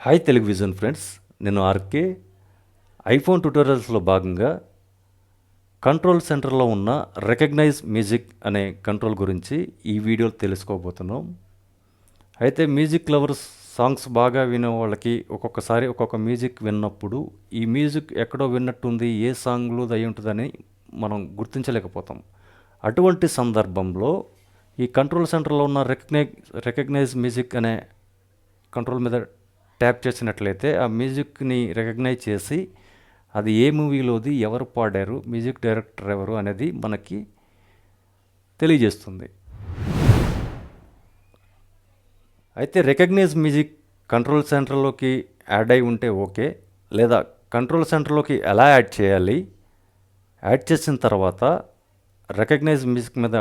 Hi Telugu vision friends నేను RK iPhone ట్యూటోరియల్స్లో భాగంగా కంట్రోల్ సెంటర్లో ఉన్న రికగ్నైజ్ మ్యూజిక్ అనే కంట్రోల్ గురించి ఈ వీడియోలో తెలుసుకోబోతున్నాం. అయితే మ్యూజిక్ లవర్స్ సాంగ్స్ బాగా వినే వాళ్ళకి ఒక్కొక్కసారి ఒక్కొక్క మ్యూజిక్ విన్నప్పుడు ఈ మ్యూజిక్ ఎక్కడో విన్నట్టుంది ఏ సాంగ్లో అయి ఉంటుందని మనం గుర్తించలేకపోతాం. అటువంటి సందర్భంలో ఈ కంట్రోల్ సెంటర్లో ఉన్న రికగ్నైజ్ రికగ్నైజ్ మ్యూజిక్ అనే కంట్రోల్ మీద ట్యాప్ చేసినట్లయితే ఆ మ్యూజిక్ని రికగ్నైజ్ చేసి అది ఏ మూవీలోది ఎవరు పాడారు మ్యూజిక్ డైరెక్టర్ ఎవరు అనేది మనకి తెలియజేస్తుంది. అయితే రికగ్నైజ్ మ్యూజిక్ కంట్రోల్ సెంటర్లోకి యాడ్ అయి ఉంటే ఓకే లేదా కంట్రోల్ సెంటర్లోకి ఎలా యాడ్ చేయాలి యాడ్ చేసిన తర్వాత రికగ్నైజ్ మ్యూజిక్ మీద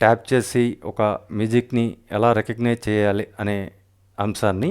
ట్యాప్ చేసి ఒక మ్యూజిక్ని ఎలా రికగ్నైజ్ చేయాలి అనే అంశాన్ని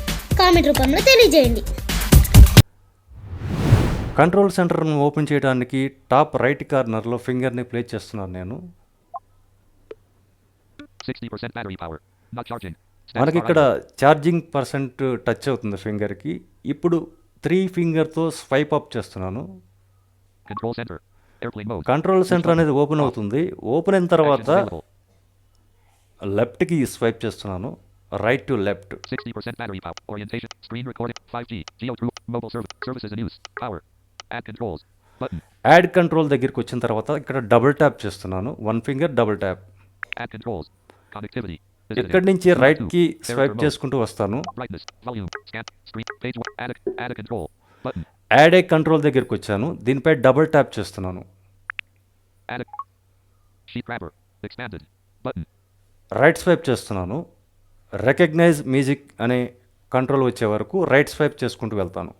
కామెంట్ రూపంలో తెలియజేయండి కంట్రోల్ సెంటర్ను ఓపెన్ చేయడానికి టాప్ రైట్ కార్నర్లో ఫింగర్ని ప్లేస్ చేస్తున్నాను నేను 60% battery power. Not charging. Status మనకి ఇక్కడ. ఛార్జింగ్ పర్సెంట్ టచ్ అవుతుంది ఫింగర్కి ఇప్పుడు త్రీ ఫింగర్తో స్వైప్ అప్ చేస్తున్నాను. కంట్రోల్ సెంటర్ అనేది ఓపెన్ అవుతుంది ఓపెన్ అయిన తర్వాత. లెఫ్ట్కి స్వైప్ చేస్తున్నాను right to left 60% battery power. Orientation. Screen recording. 5G. Geo True. Mobile service. Services and use. Power. Add controls. Button. Add control దగ్గరికి వచ్చిన తర్వాత ఇక్కడ డబుల్ ట్యాప్ చేస్తున్నాను వన్ ఫింగర్ డబుల్ ట్యాప్. ఇక్కడి నుంచి. రైట్కి Character స్వైప్. చేసుకుంటూ వస్తాను. యాడ్ ఏ కంట్రోల్ దగ్గరికి వచ్చాను దీనిపై డబుల్ ట్యాప్ చేస్తున్నాను. రైట్ స్వైప్ చేస్తున్నాను రికగ్నైజ్ మ్యూజిక్ అనే కంట్రోల్ వచ్చే వరకు రైట్ స్వైప్ చేసుకుంటూ వెళ్తాను.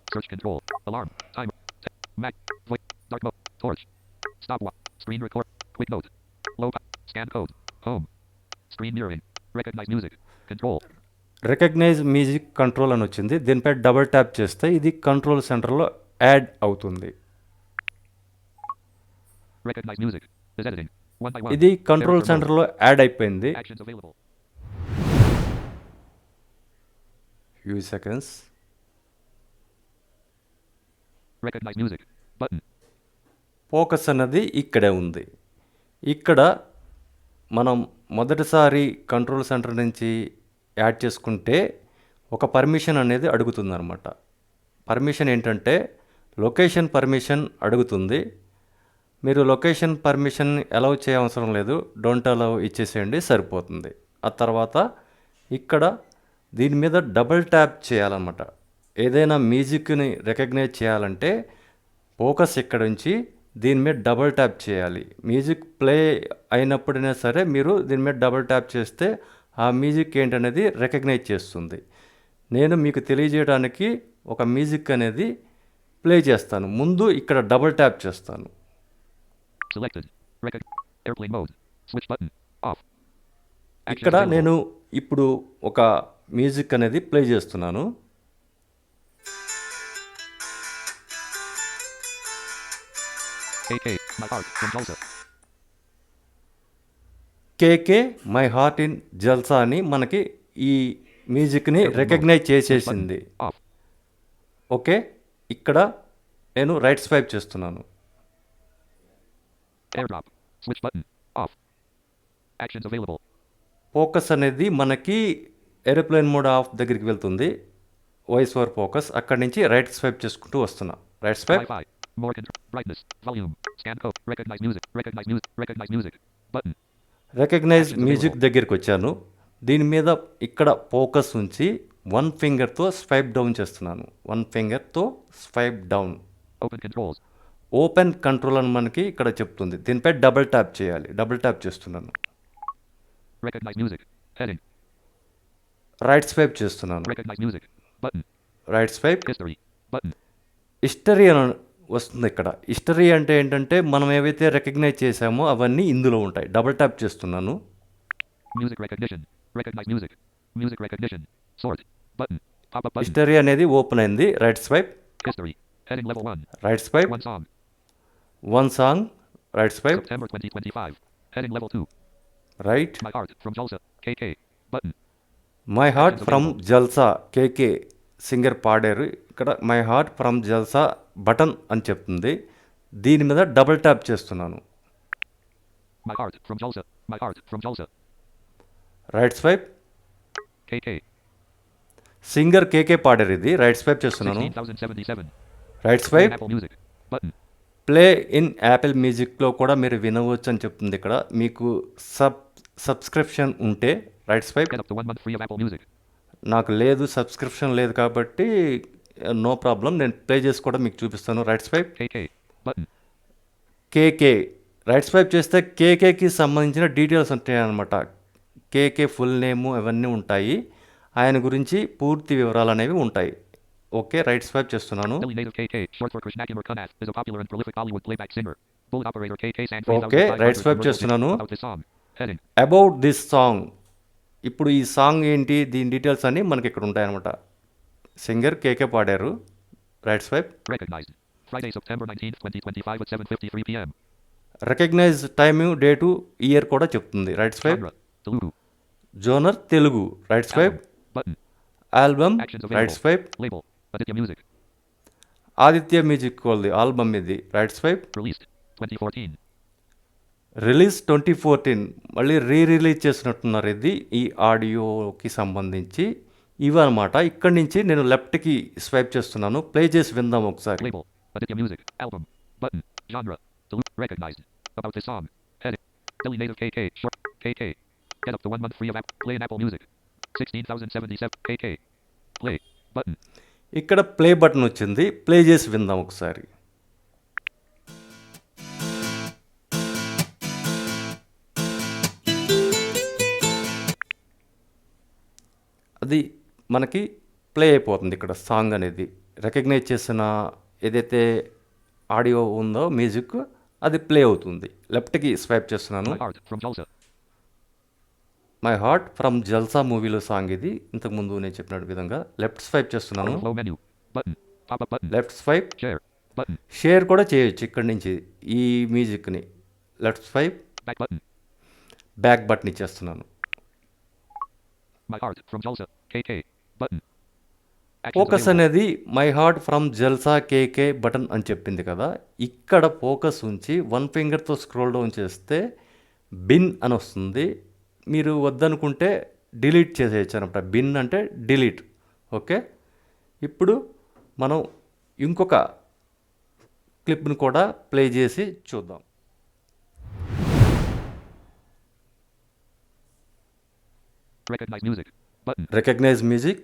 రికగ్నైజ్ మ్యూజిక్ కంట్రోల్ అని వచ్చింది. దీనిపై డబుల్ ట్యాప్ చేస్తే ఇది కంట్రోల్ సెంటర్లో యాడ్ అవుతుంది. ఇది కంట్రోల్ సెంటర్లో యాడ్ అయిపోయింది. Few seconds Recognize music. Button. Focus అన్నది ఇక్కడే ఉంది. ఇక్కడ మనం మొదటిసారి కంట్రోల్ సెంటర్ నుంచి యాడ్ చేసుకుంటే ఒక పర్మిషన్ అనేది అడుగుతుంది అనమాట పర్మిషన్ ఏంటంటే లొకేషన్ పర్మిషన్ అడుగుతుంది. మీరు లొకేషన్ పర్మిషన్ అలౌ చేయవసరం లేదు. డోంట్ అలౌ ఇచ్చేసేయండి సరిపోతుంది. ఆ తర్వాత ఇక్కడ దీని మీద డబుల్ ట్యాప్ చేయాలన్నమాట. ఏదైనా మ్యూజిక్ని రికగ్నైజ్ చేయాలంటే ఫోకస్ ఇక్కడ నుంచి దీని మీద డబుల్ ట్యాప్ చేయాలి. మ్యూజిక్ ప్లే అయినప్పుడైనా సరే మీరు దీని మీద డబుల్ ట్యాప్ చేస్తే ఆ మ్యూజిక్ ఏంటనేది రికగ్నైజ్ చేస్తుంది. నేను మీకు తెలియజేయడానికి ఒక మ్యూజిక్ అనేది ప్లే చేస్తాను. ముందు ఇక్కడ డబుల్ ట్యాప్ చేస్తాను. ఇక్కడ. నేను ఇప్పుడు ఒక మ్యూజిక్ అనేది ప్లే చేస్తున్నాను. KK my heart in Jalsa అని మనకి ఈ మ్యూజిక్ని రికగ్నైజ్ చేసేసింది. ఓకే ఇక్కడ నేను రైట్ స్వైప్ చేస్తున్నాను. ఫోకస్ అనేది మనకి ఏరోప్లేన్ మోడ్ ఆఫ్ దగ్గరికి వెళ్తుంది. వాయిస్ ఓవర్ ఫోకస్ అక్కడి నుంచి రైట్ స్వైప్ చేసుకుంటూ వస్తున్నా. Right swipe. రికగ్నైజ్ మ్యూజిక్ దగ్గరికి వచ్చాను. దీని మీద ఇక్కడ ఫోకస్ ఉంచి వన్ ఫింగర్తో స్వైప్ డౌన్ చేస్తున్నాను. వన్ ఫింగర్తో స్వైప్ డౌన్. ఓపెన్ కంట్రోల్ అని మనకి ఇక్కడ చెప్తుంది. దీనిపై డబుల్ ట్యాప్ చేయాలి. డబుల్ ట్యాప్ చేస్తున్నాను. రైట్ స్వైప్ చేస్తున్నాను. రైట్ స్వైప్ హిస్టరీ అని వస్తుంది ఇక్కడ. హిస్టరీ అంటే ఏంటంటే మనం ఏవైతే రికగ్నైజ్ చేసామో అవన్నీ ఇందులో ఉంటాయి. డబుల్ ట్యాప్ చేస్తున్నాను. హిస్టరీ అనేది ఓపెన్ అయింది. Right swipe right swipe one song right swipe right my heart from Jalsa KK singer పాడారు. ఇక్కడ my heart from Jalsa button అని చెప్తుంది. దీని మీద డబుల్ ట్యాప్ చేస్తున్నాను. Right swipe. సింగర్ కేకే పాడారు ఇది. రైట్ స్వైప్ చేస్తున్నాను. 16,077. Right swipe. Play in Apple మ్యూజిక్లో కూడా మీరు వినవచ్చు అని చెప్తుంది ఇక్కడ. మీకు సబ్ సబ్స్క్రిప్షన్ ఉంటే రైట్ స్వైప్ నాకు లేదు సబ్స్క్రిప్షన్ లేదు కాబట్టి నో ప్రాబ్లం నేను ప్లే చేసి కూడా మీకు చూపిస్తాను. Right swipe KK right swipe చేస్తే కేకేకి సంబంధించిన డీటెయిల్స్ ఉంటాయన్నమాట. కేకే ఫుల్ నేము అవన్నీ ఉంటాయి. ఆయన గురించి పూర్తి వివరాలు అనేవి ఉంటాయి. ఓకే రైట్ స్వైప్ చేస్తున్నాను. ఓకే రైట్ స్వైప్ చేస్తున్నాను. అబౌట్ దిస్ సాంగ్ ఇప్పుడు ఈ సాంగ్ ఏంటి దీని డీటెయిల్స్ అన్నీ మనకి ఇక్కడ ఉంటాయన్నమాట సింగర్ కేకే పాడారు right swipe Recognized. Friday, September 19th, 2025 at 7.53 p.m. Recognize time date year కూడా చెప్తుంది right swipe. Genre Telugu right swipe. Album right. Swipe. Aditya music వాళ్ళది ఆల్బమ్ ఇది right swipe Released. 2014. Release twenty fourteen మళ్ళీ re release చేసినట్టున్నారు ఇది ఈ ఆడియోకి సంబంధించి ఇవి అనమాట ఇక్కడి నుంచి నేను లెఫ్ట్కి స్వైప్ చేస్తున్నాను ప్లే చేసి విందాం ఒకసారి Label. Aditya Music. Album. Button. Genre. Telugu. Recognized. అది మనకి ప్లే అయిపోతుంది ఇక్కడ సాంగ్ అనేది. రికగ్నైజ్ చేసిన ఏదైతే ఆడియో ఉందో మ్యూజిక్ అది ప్లే అవుతుంది. లెఫ్ట్కి స్వైప్ చేస్తున్నాను. మై హార్ట్ ఫ్రమ్ జల్సా మూవీలో సాంగ్ ఇది. ఇంతకుముందు నేను చెప్పిన విధంగా లెఫ్ట్ స్వైప్ చేస్తున్నాను. Left swipe. షేర్ కూడా చేయొచ్చు ఇక్కడి నుంచి ఈ మ్యూజిక్ని. Left swipe. బ్యాక్ బటన్ ఇచ్చేస్తున్నాను. ఫోకస్. అనేది my heart from Jalsa KK button అని చెప్పింది కదా. ఇక్కడ ఫోకస్ ఉంచి వన్ ఫింగర్తో స్క్రోల్ డౌన్ చేస్తే బిన్ అని వస్తుంది. మీరు వద్దనుకుంటే డిలీట్ చేసేయచ్చు అనమాట. బిన్ అంటే డిలీట్ ఓకే ఇప్పుడు మనం ఇంకొక క్లిప్ని కూడా ప్లే చేసి చూద్దాం. Recognize music. రికగ్నైజ్ మ్యూజిక్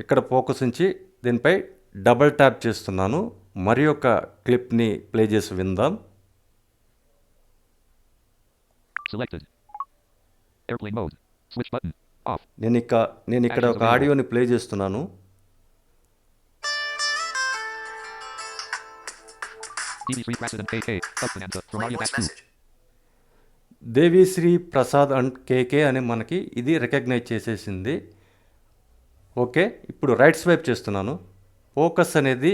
ఇక్కడ ఫోకస్ ఉంచి దీనిపై డబల్ ట్యాప్ చేస్తున్నాను. మరి ఒక క్లిప్ని ప్లే చేసి విందాం. నేను ఇక నేను ఇక్కడ ఒక ఆడియోని ప్లే చేస్తున్నాను. DB3 President KK, substance answer from audio back. Devi Sri Prasad and KK అని మనకి ఇది రికగ్నైజ్ చేసేసింది ఓకే ఇప్పుడు రైట్ స్వైప్ చేస్తున్నాను ఫోకస్ అనేది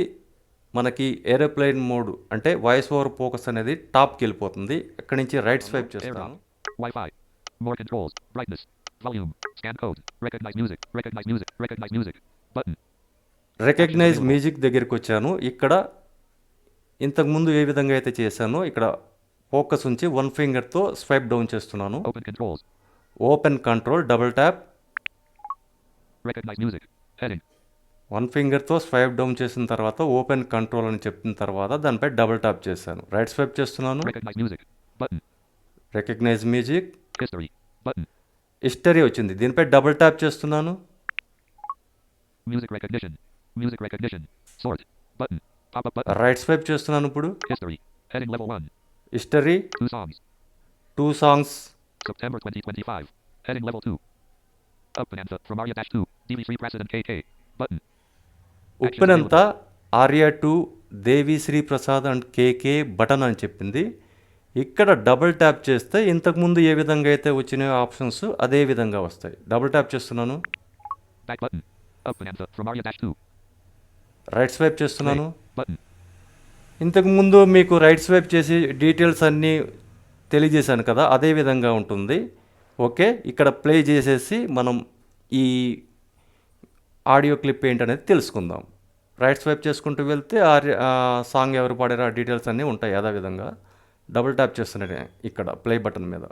మనకి ఏరోప్లేన్ మోడ్ అంటే వాయిస్ ఓవర్ ఫోకస్ అనేది టాప్కి వెళ్ళిపోతుంది ఇక్కడి నుంచి రైట్ స్వైప్ Air చేస్తున్నాను off. Wi-Fi. More controls. Brightness. Volume. Scan code. Recognize music. Recognize music. Recognize music. Button. Recognize music దగ్గరికి వచ్చాను ఇక్కడ ఇంతకుముందు ఏ విధంగా అయితే చేశానో ఇక్కడ ఫోకస్ ఉంచి వన్ ఫింగర్తో స్వైప్ డౌన్ చేస్తున్నాను. Open control double tap. One ఫింగర్తో swipe down చేసిన తర్వాత ఓపెన్ కంట్రోల్ అని చెప్పిన తర్వాత దానిపై డబుల్ ట్యాప్ చేశాను. రైట్ స్వైప్ చేస్తున్నాను. Recognize music. హిస్టరీ వచ్చింది. దీనిపై డబుల్ ట్యాప్ చేస్తున్నాను. రైట్ స్వైప్ చేస్తున్నాను ఇప్పుడు. History. Heading level 1. History Two songs. Two songs September 2025. Heading level 2. Up Bonanza from Arya Dash 2. DV3 President KK. Button. ఉప్పెనంత Arya two Devi Sri Prasad and KK button అని చెప్పింది ఇక్కడ double tap చేస్తే ఇంతకుముందు ఏ విధంగా అయితే వచ్చినాయో ఆప్షన్స్ అదే విధంగా వస్తాయి డబుల్ ట్యాప్ చేస్తున్నాను Back button. Up Bonanza from Aria Dash 2. రైట్ స్వైప్ చేస్తున్నాను. ఇంతకుముందు మీకు రైట్ స్వైప్ చేసి డీటెయిల్స్ అన్నీ తెలియజేశాను కదా అదే విధంగా ఉంటుంది. ఓకే ఇక్కడ ప్లే చేసేసి మనం ఈ ఆడియో క్లిప్ ఏంటనేది తెలుసుకుందాం. రైట్ స్వైప్ చేసుకుంటూ వెళ్తే ఆ సాంగ్ ఎవరు పాడారో ఆ డీటెయిల్స్ అన్నీ ఉంటాయి అదే విధంగా. డబుల్ ట్యాప్ చేస్తున్నాను ఇక్కడ ప్లే బటన్ మీద.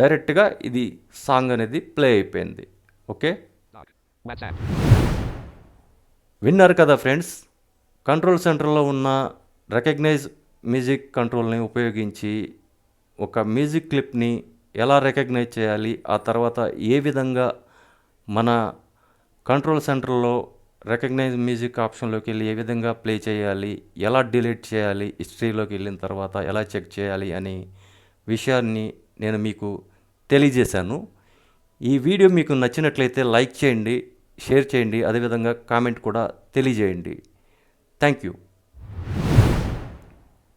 డైరెక్ట్గా ఇది సాంగ్ అనేది ప్లే అయిపోయింది. ఓకే. విన్నారు కదా ఫ్రెండ్స్? కంట్రోల్ సెంటర్లో ఉన్న రికగ్నైజ్ మ్యూజిక్ కంట్రోల్ని ఉపయోగించి ఒక మ్యూజిక్ క్లిప్ని ఎలా రికగ్నైజ్ చేయాలి ఆ తర్వాత ఏ విధంగా మన కంట్రోల్ సెంటర్లో రికగ్నైజ్ మ్యూజిక్ ఆప్షన్లోకి వెళ్ళి ఏ విధంగా ప్లే చేయాలి ఎలా డిలీట్ చేయాలి హిస్టరీలోకి వెళ్ళిన తర్వాత ఎలా చెక్ చేయాలి అనే విషయాన్ని నేను మీకు తెలియజేశాను. ఈ వీడియో మీకు నచ్చినట్లయితే లైక్ చేయండి షేర్ చేయండి అదేవిధంగా కామెంట్ కూడా తెలియజేయండి. Thank you.